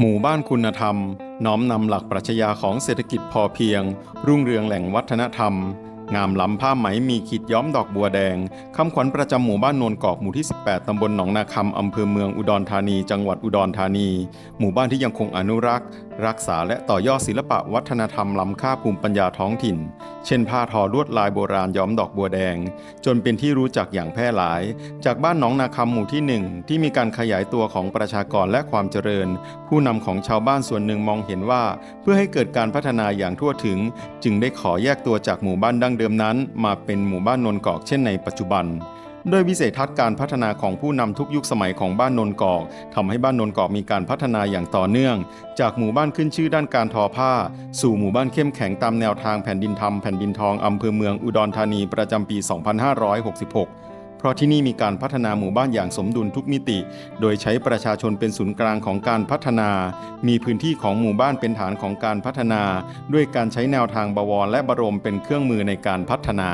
หมู่บ้านคุณธรรม น้อมนำหลักปรัชญาของเศรษฐกิจพอเพียง รุ่งเรืองแหล่งวัฒนธรรม งามล้ำผ้าไหมมีขีดย้อมดอกบัวแดง คำขวัญประจำหมู่บ้านโนนกอกหมู่ที่ 18 ตำบลหนองนาคำอำเภอเมืองอุดรธานี จังหวัดอุดรธานี หมู่บ้านที่ยังคงอนุรักษ์ รักษาและต่อยอดศิลปะวัฒนธรรมล้ำค่าภูมิปัญญาท้องถิ่น เช่นผ้าทอลวดลายโบราณย้อมดอกบัวแดง จนเป็นที่รู้จักอย่างแพร่หลาย จากบ้านหนองนาคำหมู่ที่หนึ่งที่มีการขยายตัวของประชากรและความเจริญ ผู้นำของชาวบ้านส่วนหนึ่งมองเห็นว่า เพื่อให้เกิดการพัฒนาอย่างทั่วถึง จึงได้ขอแยกตัวจากหมู่บ้านดั้งเดิมนั้นมาเป็นหมู่บ้านนนกอกเช่นในปัจจุบันโดยวิสัยทัศน์การพัฒนาของผู้นำทุกยุคสมัยของบ้านนนกอกทำให้บ้านนนกอกมีการพัฒนาอย่างต่อเนื่อง จากหมู่บ้านขึ้นชื่อด้านการทอผ้า สู่หมู่บ้านเข้มแข็งตามแนวทางแผ่นดินธรรมแผ่นดินทองอำเภอเมืองอุดรธานีประจำปี 2566 เพราะที่นี่มีการพัฒนาหมู่บ้านอย่างสมดุลทุกมิติ โดยใช้ประชาชนเป็นศูนย์กลางของการพัฒนา มีพื้นที่ของหมู่บ้านเป็นฐานของการพัฒนา ด้วยการใช้แนวทางบวรและบรมเป็นเครื่องมือในการพัฒนา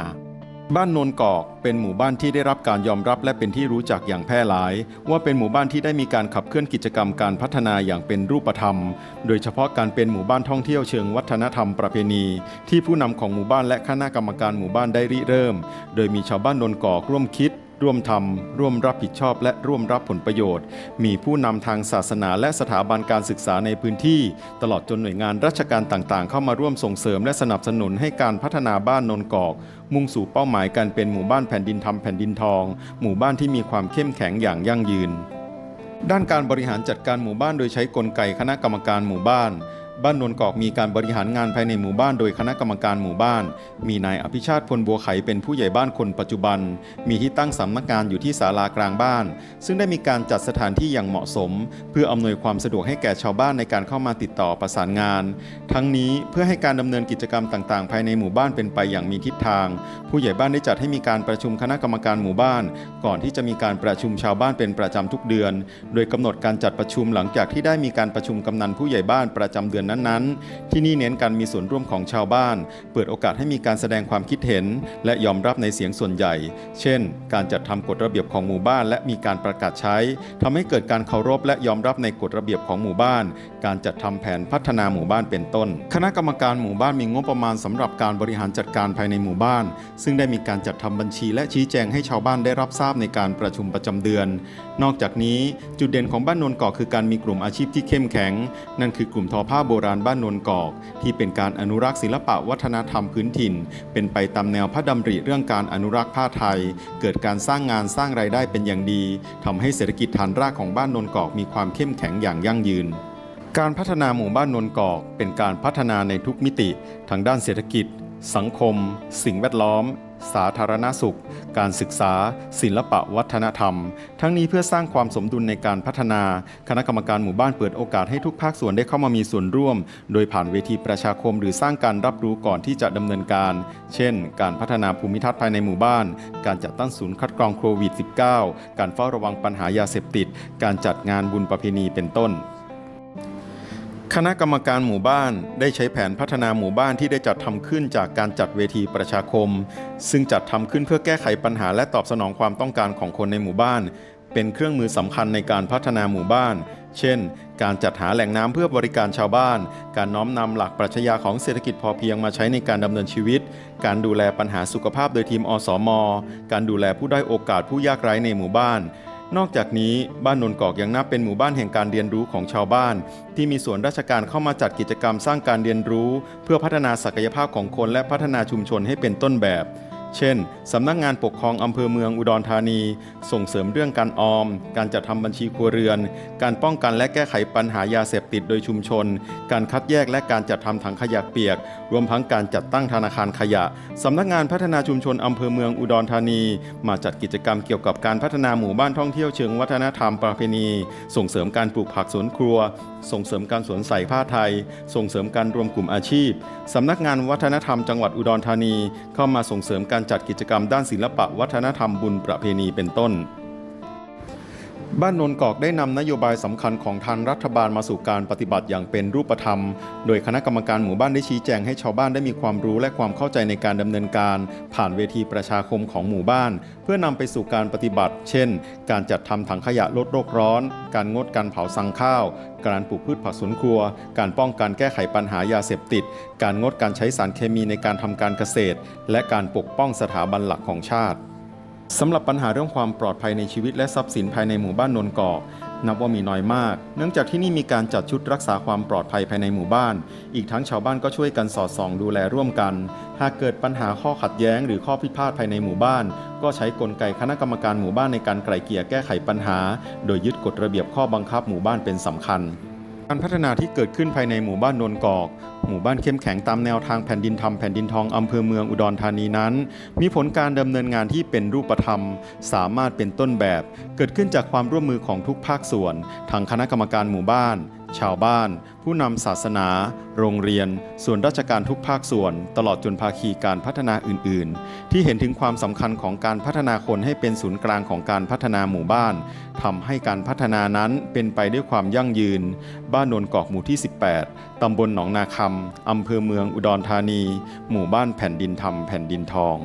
บ้านโนนกอกเป็นหมู่บ้านที่ได้รับการยอมรับและเป็นที่รู้จักอย่างแพร่หลาย ว่าเป็นหมู่บ้านที่ได้มีการขับเคลื่อนกิจกรรมการพัฒนาอย่างเป็นรูปธรรม โดยเฉพาะการเป็นหมู่บ้านท่องเที่ยวเชิงวัฒนธรรมประเพณี ที่ผู้นำของหมู่บ้านและคณะกรรมการหมู่บ้านได้ริเริ่ม โดยมีชาวบ้านโนนกอกร่วมคิด ร่วมทำร่วมรับผิดชอบ และร่วมรับผลประโยชน์ มีผู้นำทางศาสนาและสถาบันการศึกษาในพื้นที่ ตลอดจนหน่วยงานราชการต่างๆ เข้ามาร่วมส่งเสริมและสนับสนุนให้การพัฒนาบ้านนนกอก มุ่งสู่เป้าหมายการเป็นหมู่บ้านแผ่นดินทำแผ่นดินทอง หมู่บ้านที่มีความเข้มแข็งอย่างยั่งยืน ด้านการบริหารจัดการหมู่บ้านโดยใช้กลไกคณะกรรมการหมู่บ้าน บ้านนนกอกมีการบริหารงานภายในหมู่บ้านโดยคณะกรรมการหมู่บ้าน มีนายอภิชาติพลบัวไขเป็นผู้ใหญ่บ้านคนปัจจุบัน มีที่ตั้งสำนักงานอยู่ที่ศาลากลางบ้าน ซึ่งได้มีการจัดสถานที่อย่างเหมาะสม เพื่ออำนวยความสะดวกให้แก่ชาวบ้านในการเข้ามาติดต่อประสานงาน ทั้งนี้เพื่อให้การดำเนินกิจกรรมต่างๆ ภายในหมู่บ้านเป็นไปอย่างมีทิศทาง ผู้ใหญ่บ้านได้จัดให้มีการประชุมคณะกรรมการหมู่บ้าน ก่อนที่จะมีการประชุมชาวบ้านเป็นประจำทุกเดือน โดยกำหนดการจัดประชุมหลังจากที่ได้มีการประชุมกำนันผู้ใหญ่บ้านประจำเดือนนั้นๆ ที่นี่เน้นการมีส่วนร่วมของชาวบ้าน เปิดโอกาสให้มีการแสดงความคิดเห็น และยอมรับในเสียงส่วนใหญ่ เช่น การจัดทำกฎระเบียบของหมู่บ้าน และมีการประกาศใช้ทำให้เกิดการเคารพและยอมรับในกฎระเบียบของหมู่บ้าน การจัดทำแผนพัฒนาหมู่บ้านเป็นต้น คณะกรรมการหมู่บ้านมีงบประมาณสำหรับการบริหารจัดการภายในหมู่บ้าน ซึ่งได้มีการจัดทำบัญชี และชี้แจงให้ชาวบ้านได้รับทราบในการประชุมประจำเดือน นอกจากนี้จุดเด่นของบ้านนนเกอกคือการมีกลุ่มอาชีพที่เข้มแข็ง นั่นคือกลุ่มทอผ้าโบราณบ้านนนกอก ที่เป็นการอนุรักษ์ศิลปะวัฒนธรรมพื้นถิ่น เป็นไปตามแนวพระดำริเรื่องการอนุรักษ์ผ้าไทย เกิดการสร้างงานสร้างรายได้เป็นอย่างดีทำให้เศรษฐกิจฐานรากของบ้านนนกอกมีความเข้มแข็งอย่างยั่งยืนการพัฒนาหมู่บ้านนนกอก เป็นการพัฒนาในทุกมิติ ทางด้านเศรษฐกิจ สังคม สิ่งแวดล้อม สาธารณสุข การศึกษา ศิลปะวัฒนธรรม ทั้งนี้เพื่อสร้างความสมดุลในการพัฒนา คณะกรรมการหมู่บ้านเปิดโอกาสให้ทุกภาคส่วนได้เข้ามามีส่วนร่วม โดยผ่านเวทีประชาคมหรือสร้างการรับรู้ก่อนที่จะดำเนินการ เช่น การพัฒนาภูมิทัศน์ภายในหมู่บ้าน การจัดตั้งศูนย์คัดกรองโควิด -19 การเฝ้าระวังปัญหายาเสพติด การจัดงานบุญประเพณีเป็นต้น คณะกรรมการหมู่บ้านได้ใช้แผนพัฒนาหมู่บ้านที่ได้จัดทำขึ้นจากการจัดเวทีประชาคม ซึ่งจัดทำขึ้นเพื่อแก้ไขปัญหาและตอบสนองความต้องการของคนในหมู่บ้าน เป็นเครื่องมือสำคัญในการพัฒนาหมู่บ้าน เช่น การจัดหาแหล่งน้ำเพื่อบริการชาวบ้าน การน้อมนำหลักปรัชญาของเศรษฐกิจพอเพียงมาใช้ในการดำเนินชีวิต การดูแลปัญหาสุขภาพโดยทีมอสม การดูแลผู้ได้โอกาสผู้ยากไร้ในหมู่บ้าน นอกจากนี้บ้านนนกอกยังนับเป็นหมู่บ้านแห่งการเรียนรู้ของชาวบ้าน ที่มีส่วนราชการเข้ามาจัดกิจกรรมสร้างการเรียนรู้ เพื่อพัฒนาศักยภาพของคนและพัฒนาชุมชนให้เป็นต้นแบบ เช่น สำนักงานปกครองอำเภอเมืองอุดรธานี ส่งเสริมเรื่องการออม การจัดทำบัญชีครัวเรือน การป้องกันและแก้ไขปัญหายาเสพติดโดยชุมชน การคัดแยกและการจัดทำถังขยะเปียก รวมทั้งการจัดตั้งธนาคารขยะ สำนักงานพัฒนาชุมชนอำเภอเมืองอุดรธานี มาจัดกิจกรรมเกี่ยวกับการพัฒนาหมู่บ้านท่องเที่ยวเชิงวัฒนธรรมประเพณี ส่งเสริมการปลูกผักสวนครัว ส่งเสริมการสวนใส่ผ้าไทย ส่งเสริมการรวมกลุ่มอาชีพ สำนักงานวัฒนธรรมจังหวัดอุดรธานี เข้ามาส่งเสริมการจัดกิจกรรมด้านศิลปะวัฒนธรรมบุญประเพณีเป็นต้น บ้านนนกอกได้นำนโยบายสำคัญของทางรัฐบาลมาสู่การปฏิบัติอย่างเป็นรูปธรรม โดยคณะกรรมการหมู่บ้านได้ชี้แจงให้ชาวบ้านได้มีความรู้และความเข้าใจในการดำเนินการ ผ่านเวทีประชาคมของหมู่บ้าน เพื่อนำไปสู่การปฏิบัติ เช่น การจัดทำถังขยะลดโลกร้อน การงดการเผาสังข้าว การปลูกพืชผักสวนครัว การป้องกันแก้ไขปัญหายาเสพติด การงดการใช้สารเคมีในการทำการเกษตร และการปกป้องสถาบันหลักของชาติ สำหรับปัญหาเรื่องความปลอดภัยในชีวิตและทรัพย์สินภายในหมู่บ้านนนกอกนับว่ามีน้อยมาก เนื่องจากที่นี่มีการจัดชุดรักษาความปลอดภัยภายในหมู่บ้าน อีกทั้งชาวบ้านก็ช่วยกันสอดส่องดูแลร่วมกัน หากเกิดปัญหาข้อขัดแย้งหรือข้อพิพาทภายในหมู่บ้าน ก็ใช้กลไกคณะกรรมการหมู่บ้านในการไกล่เกลี่ยแก้ไขปัญหา โดยยึดกฎระเบียบข้อบังคับหมู่บ้านเป็นสำคัญ การพัฒนาที่เกิดขึ้นภายในหมู่บ้านนนกอก หมู่บ้านเข้มแข็งตามแนวทางแผ่นดินทำแผ่นดินทองอำเภอเมืองอุดรธานีนั้น มีผลการดำเนินงานที่เป็นรูปธรรม สามารถเป็นต้นแบบ เกิดขึ้นจากความร่วมมือของทุกภาคส่วนทางคณะกรรมการหมู่บ้าน ชาวบ้าน ผู้นำศาสนา โรงเรียน ส่วนราชการทุกภาคส่วน ตลอดจนภาคีการพัฒนาอื่น ๆ ที่เห็นถึงความสำคัญของการพัฒนาคนให้เป็นศูนย์กลางของการพัฒนาหมู่บ้านทำให้การพัฒนานั้นเป็นไปด้วยความยั่งยืน บ้านโนนกอกหมู่ที่ 18 ตำบลหนองนาคำอำเภอเมืองอุดรธานี หมู่บ้านแผ่นดินธรรมแผ่นดินทอง